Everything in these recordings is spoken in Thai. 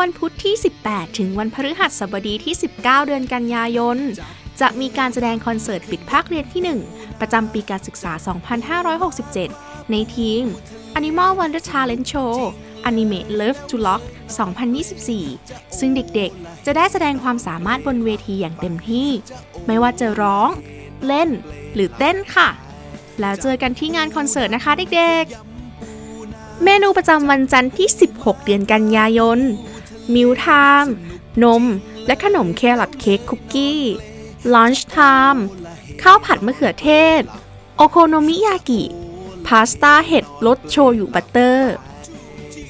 วันพุธที่ 18 ถึงวันพฤหัสบดีที่ 19 เดือนกันยายน จะมีการแสดงคอนเสิร์ตปิดภาคเรียนที่ 1 ประจำปีการศึกษา 2567 ในทีม Animal Wonder Challenge Show Anime Love to Lock 2024 ซึ่งเด็กๆ จะได้แสดงความสามารถบนเวทีอย่างเต็มที่ ไม่ว่าจะร้อง เล่น หรือเต้นค่ะ แล้วเจอกันที่งานคอนเสิร์ตนะคะเด็กๆ เมนูประจำวันจันทร์ที่ 16 เดือนกันยายน มิวไทม์นม และขนมแครอทเค้กคุกกี้ลันช์ไทม์ข้าวผัดมะเขือเทศ โอโคโนมิยากิ พาสต้าเห็ดรสโชยุบัตเตอร์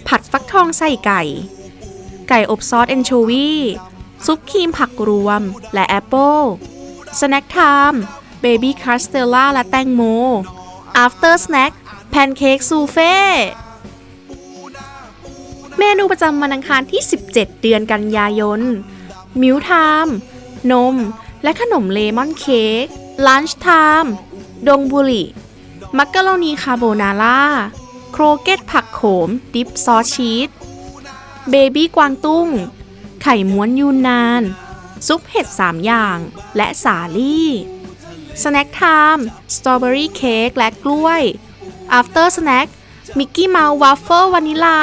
ผัดฟักทองใส่ไก่ ไก่อบซอสแอนโชวีซุปครีมผักรวม และแอปเปิลสแน็คไทม์เบบี้คาสเตลล่าและแตงโม after snack แพนเค้กซูเฟ่ เมนูประจำวันอังคารที่ 17 เดือนกันยายน มิวไทม์นม และขนมเลมอนเค้กลันช์ไทม์ดงบุริมักกะโรนีคาโบนาร่า โครเกตผักโขม ดิปซอสชีส เบบี้กวางตุ้ง ไข่ม้วนยูนนาน ซุปเห็ด 3 อย่าง และสาลี่สแน็คไทม์สตรอเบอรี่เค้กและกล้วย after snack มิกกี้เมาส์วัฟเฟิลวานิลา